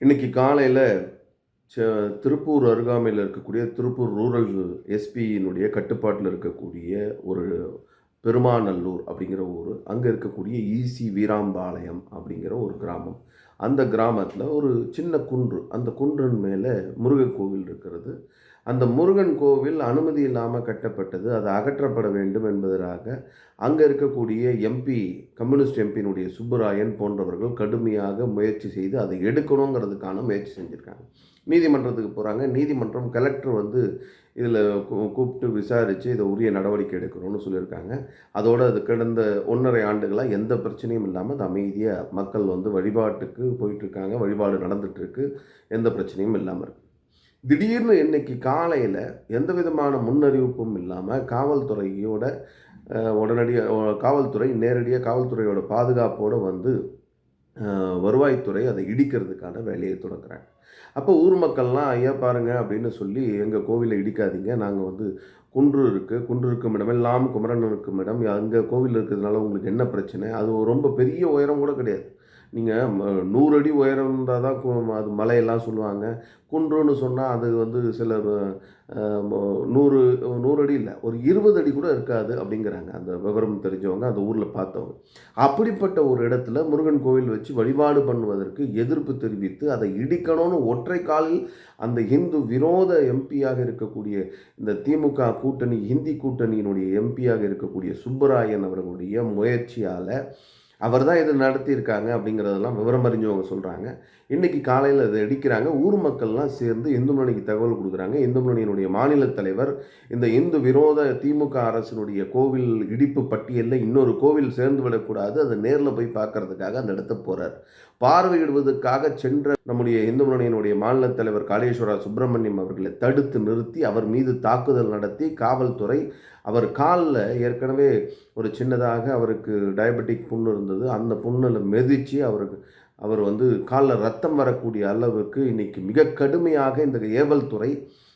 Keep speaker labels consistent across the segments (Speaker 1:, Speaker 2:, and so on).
Speaker 1: இன்னைக்கு காலையில் திருப்பூர் அருகாமையில் இருக்கக்கூடிய திருப்பூர் ரூரல் எஸ்பியினுடைய கட்டுப்பாட்டில் இருக்கக்கூடிய ஒரு பெருமாநல்லூர் அப்படிங்கிற ஊர். அங்கே இருக்கக்கூடிய ஈசி வீராம்பாளையம் அப்படிங்கிற ஒரு கிராமம். அந்த கிராமத்தில் ஒரு சின்ன குன்று அந்த குன்றின் மேலே முருகன் கோவில் இருக்கிறது. அந்த முருகன் கோவில் அனுமதி இல்லாமல் கட்டப்பட்டது. அது அகற்றப்பட வேண்டும் என்பதற்காக அங்கே இருக்கக்கூடிய எம்பி கம்யூனிஸ்ட் எம்பியினுடைய சுப்புராயன் போன்றவர்கள் கடுமையாக முயற்சி செய்து அதை எடுக்கணுங்கிறதுக்கான முயற்சி செஞ்சுருக்காங்க. நீதிமன்றத்துக்கு போகிறாங்க நீதிமன்றம் கலெக்டர் வந்து இதில் கூப்பிட்டு விசாரித்து இதை உரிய நடவடிக்கை எடுக்கணும்னு சொல்லியிருக்காங்க. அதோடு அது கடந்த ஒன்றரை ஆண்டுகளாக எந்த பிரச்சனையும் இல்லாமல் அது அமைதியாக மக்கள் வந்து வழிபாட்டுக்கு போயிட்டுருக்காங்க வழிபாடு நடந்துகிட்ருக்கு எந்த பிரச்சனையும் இல்லாமல் இருக்குது திடீர்னு இன்னைக்கு காலையில் எந்த விதமான முன்னறிவிப்பும் இல்லாமல் காவல்துறையோட உடனடியாக காவல்துறை நேரடியாக காவல்துறையோட பாதுகாப்போடு வந்து வருவாய்த்துறை அதை இடிக்கிறதுக்கான வேலையை தொடங்குறாங்க. அப்போ ஊர் மக்கள்லாம் ஐயா பாருங்க அப்படின்னு சொல்லி எங்கள் கோவிலை இடிக்காதீங்க. நாங்கள் வந்து குன்று இருக்குது குன்று இருக்கும் இடமெல்லாம் குமரன் இருக்கும் இடம். அங்கே கோவில் இருக்கிறதுனால உங்களுக்கு என்ன பிரச்சனை? அது ரொம்ப பெரிய உயரம் கூட கிடையாது. நீங்கள் நூறு அடி உயரம் இருந்தால் தான் அது மலையெல்லாம் சொல்லுவாங்க. குன்றுன்னு சொன்னால் அது வந்து சிலர் நூறு நூறு அடி இல்லை ஒரு இருபது அடி கூட இருக்காது அப்படிங்கிறாங்க. அந்த விவரம் தெரிஞ்சவங்க அந்த ஊரில் பார்த்தவங்க. அப்படிப்பட்ட ஒரு இடத்துல முருகன் கோவில் வச்சு வழிபாடு பண்ணுவதற்கு எதிர்ப்பு தெரிவித்து அதை இடிக்கணும்னு ஒற்றை காலில் அந்த இந்து விரோத எம்பியாக இருக்கக்கூடிய இந்த திமுக கூட்டணி ஹிந்தி கூட்டணியினுடைய எம்பியாக இருக்கக்கூடிய சுப்பராயன் அவர்களுடைய முயற்சியால் அவர் தான் இது நடத்தியிருக்காங்க அப்படிங்கிறதெல்லாம் விவரம் அறிஞ்சவங்க சொல்கிறாங்க இன்றைக்கி காலையில் அதை அடிக்கிறாங்க. ஊர் மக்கள்லாம் சேர்ந்து இந்து முன்னணிக்கு தகவல் கொடுக்குறாங்க. இந்து முன்னணியினுடைய மாநில தலைவர் இந்த இந்து விரோத திமுக அரசினுடைய கோவில் இடிப்பு பட்டியலில் இன்னொரு கோவில் சேர்ந்து விடக்கூடாது. அதை நேரில் போய் பார்க்கறதுக்காக அந்த இடத்த போகிறார் பார்வையிடுவதற்காக சென்ற நம்முடைய இந்து முன்னணியினுடைய மாநில தலைவர் காளேஸ்வரா சுப்பிரமணியம் அவர்களை தடுத்து நிறுத்தி அவர் மீது தாக்குதல் நடத்தி காவல்துறை அவர் காலில் ஏற்கனவே ஒரு சின்னதாக அவருக்கு டயபெட்டிக் புண்ணு இருந்தது. அந்த புண்ணில் மெதிச்சு அவருக்கு அவர் வந்து காலில் ரத்தம் வரக்கூடிய அளவுக்கு இன்னைக்கு மிக கடுமையாக இந்த ஏவல் துறை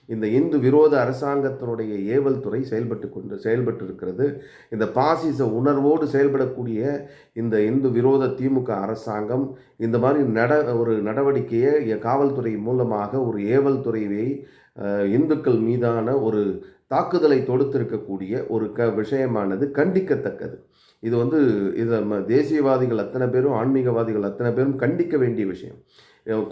Speaker 1: இந்த இந்து விரோத அரசாங்கத்தினுடைய ஏவல் துறை செயல்பட்டு கொண்டு செயல்பட்டு இருக்கிறது இந்த பாசிச உணர்வோடு செயல்படக்கூடிய இந்த இந்து விரோத திமுக அரசாங்கம் இந்த மாதிரி நட ஒரு நடவடிக்கையை காவல்துறை மூலமாக ஒரு ஏவல் துறையை இந்துக்கள் மீதான ஒரு தாக்குதலை தொடுத்திருக்கக்கூடிய ஒரு க விஷயமானது கண்டிக்கத்தக்கது. இது வந்து இதை தேசியவாதிகள் அத்தனை பேரும் ஆன்மீகவாதிகள் அத்தனை பேரும் கண்டிக்க வேண்டிய விஷயம்.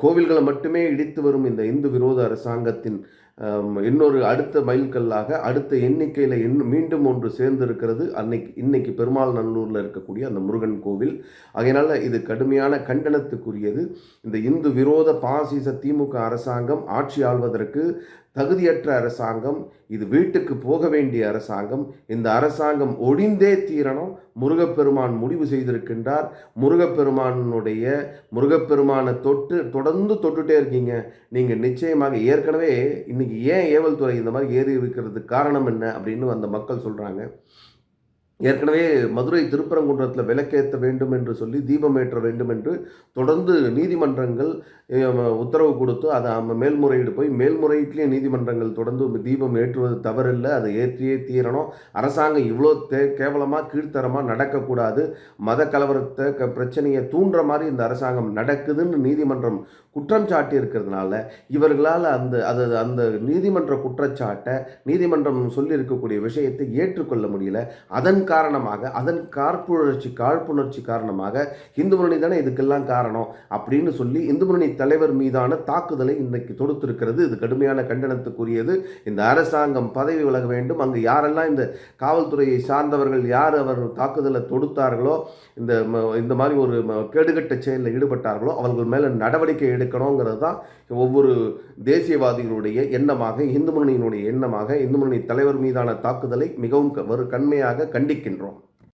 Speaker 1: கோவில்களை மட்டுமே இடித்து வரும் இந்த இந்து விரோத அரசாங்கத்தின் இன்னொரு அடுத்த மைல்கல்லாக அடுத்த எண்ணிக்கையில் இன்னும் மீண்டும் ஒன்று சேர்ந்திருக்கிறது. அன்னைக்கு இன்னைக்கு பெருமாள் நல்லூரில் இருக்கக்கூடிய அந்த முருகன் கோவில். அதனால் இது கடுமையான கண்டனத்துக்குரியது. இந்த இந்து விரோத பாசிச திமுக அரசாங்கம் ஆட்சி ஆள்வதற்கு தகுதியற்ற அரசாங்கம் இது வீட்டுக்கு போக வேண்டிய அரசாங்கம் இந்த அரசாங்கம் ஒடிந்தே தீரணும். முருகப்பெருமான் முடிவு செய்திருக்கின்றார். முருகப்பெருமானுடைய முருகப்பெருமானை தொட்டு தொடர்ந்து தொட்டுட்டே இருக்கீங்க. நீங்கள் நிச்சயமாக ஏற்கனவே இன்னைக்கு ஏன் ஏவல் துறை இந்த மாதிரி ஏறி இருக்கிறதுக்கு காரணம் என்ன அப்படின்னு அந்த மக்கள் சொல்கிறாங்க ஏற்கனவே மதுரை திருப்பரங்குன்றத்தில் விளக்கேற்ற வேண்டும் என்று சொல்லி தீபம் ஏற்ற வேண்டும் என்று தொடர்ந்து நீதிமன்றங்கள் உத்தரவு கொடுத்து அதை மேல்முறையீடு போய் மேல்முறையீட்டிலேயே நீதிமன்றங்கள் தொடர்ந்து தீபம் ஏற்றுவது தவறில்லை. அதை ஏற்றியே தீரணும். அரசாங்கம் இவ்வளோ தே கேவலமாக கீழ்த்தரமாக நடக்கக்கூடாது. மத கலவரத்தை க பிரச்சனையை தூண்டுற மாதிரி இந்த அரசாங்கம் நடக்குதுன்னு நீதிமன்றம் குற்றம் சாட்டி இருக்கிறதுனால இவர்களால் அந்த அது அந்த நீதிமன்ற குற்றச்சாட்டை நீதிமன்றம் சொல்லி இருக்கக்கூடிய விஷயத்தை ஏற்றுக்கொள்ள முடியல. அதன் காரணமாக அதன் காழ்ப்புணர்ச்சி காழ்ப்புணர்ச்சி காரணமாக இந்து முன்னணி தானே இதுக்கெல்லாம் காரணம் அப்படின்னு சொல்லி இந்து முன்னணி தலைவர் மீதான தாக்குதலை இன்னைக்கு தொடுத்திருக்கிறது. இது கடுமையான கண்டனத்துக்குரியது. இந்த அரசாங்கம் பதவி விலக வேண்டும். அங்கு யாரெல்லாம் இந்த காவல்துறையை சார்ந்தவர்கள் யார் அவர் தாக்குதலை தொடுத்தார்களோ இந்த இந்த மாதிரி ஒரு கேடுகட்ட செயலில் ஈடுபட்டார்களோ அவர்கள் மேலே நடவடிக்கை எடுக்கணுங்கிறது தான் ஒவ்வொரு தேசியவாதிகளுடைய எண்ணமாக இந்து முன்னணியினுடைய எண்ணமாக இந்து முன்னணி தலைவர் மீதான தாக்குதலை மிகவும் க- வரு கண்மையாக சிந்திக்கின்றோம்.